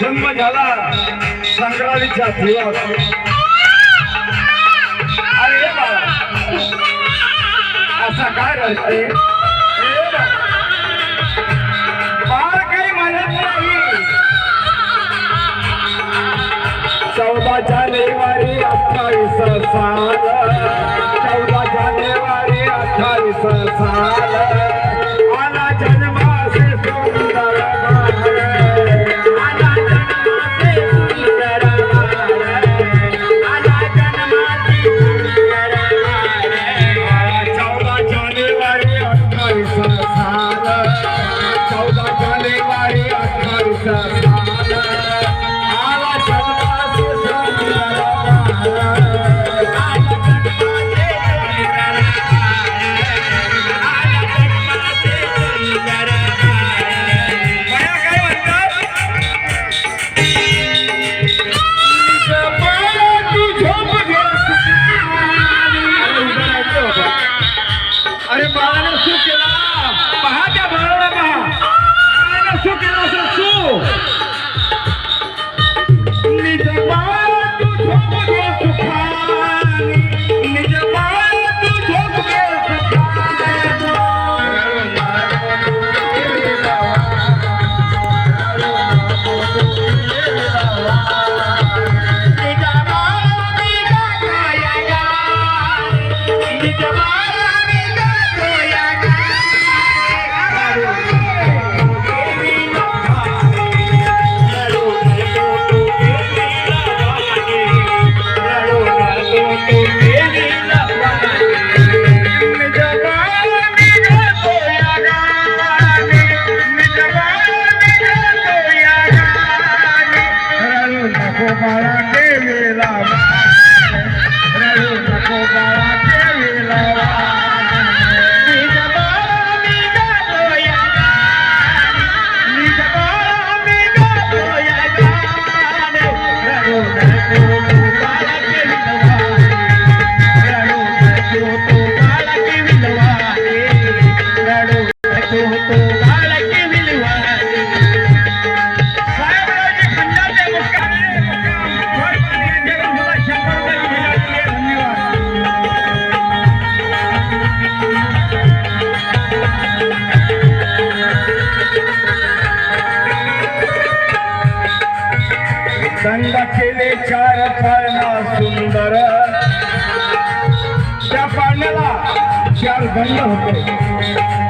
जन्म झाला संग्रालीच्या भुयात अरे असा काय राहते बाळ काही म्हणत नाही. चौदा जानेवारी अठ्ठावीस साल. चौदा जानेवारी अठ्ठावीस साल. 该上的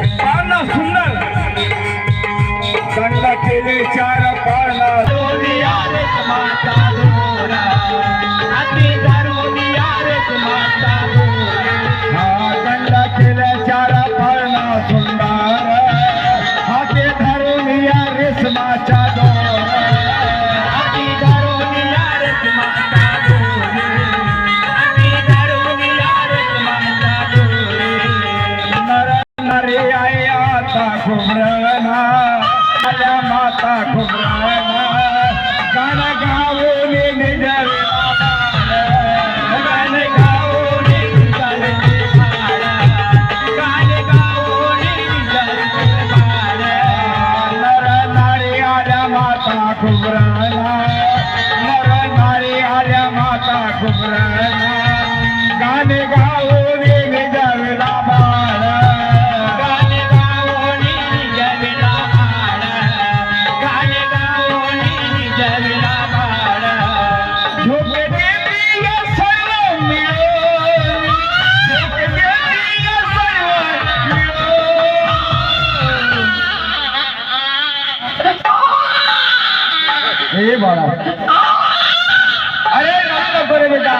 हे बाळा. अरे नको रे बेटा.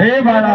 हे बाळा.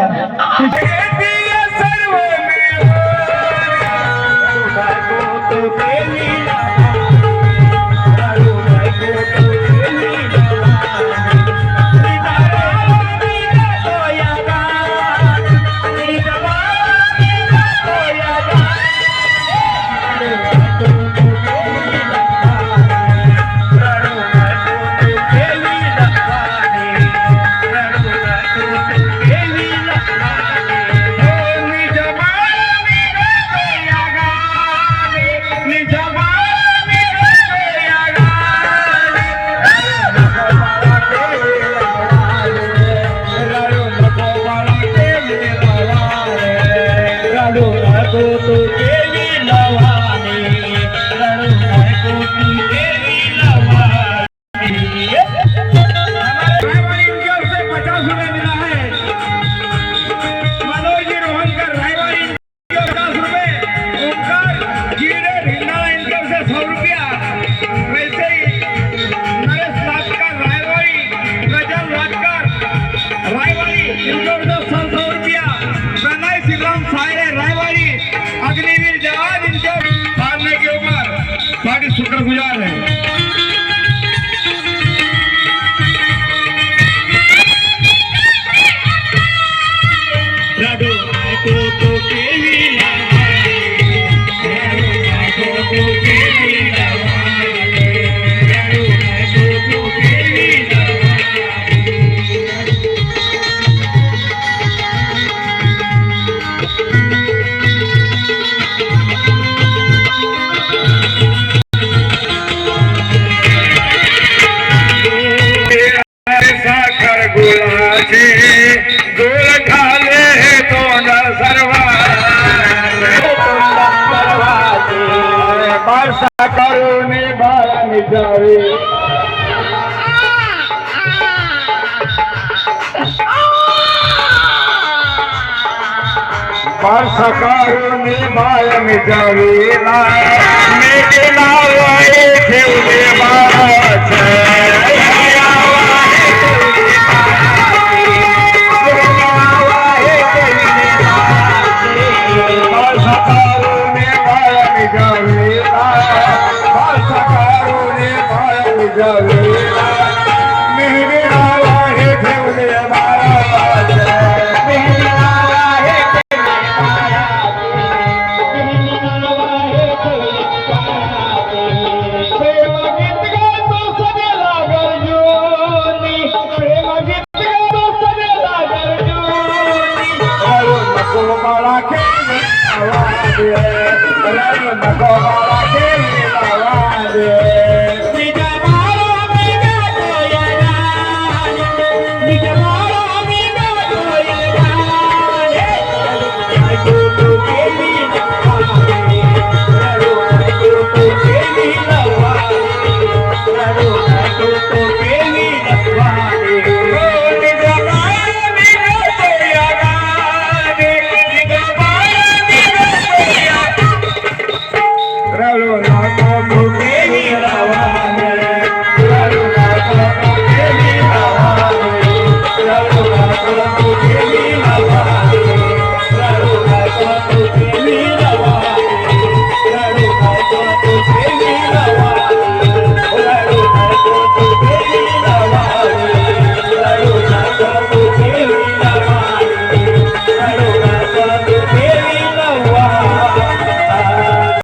મજા આવે પરસકારને માય મિજાવે ના મેટલા વાય થેવલે મારા છે.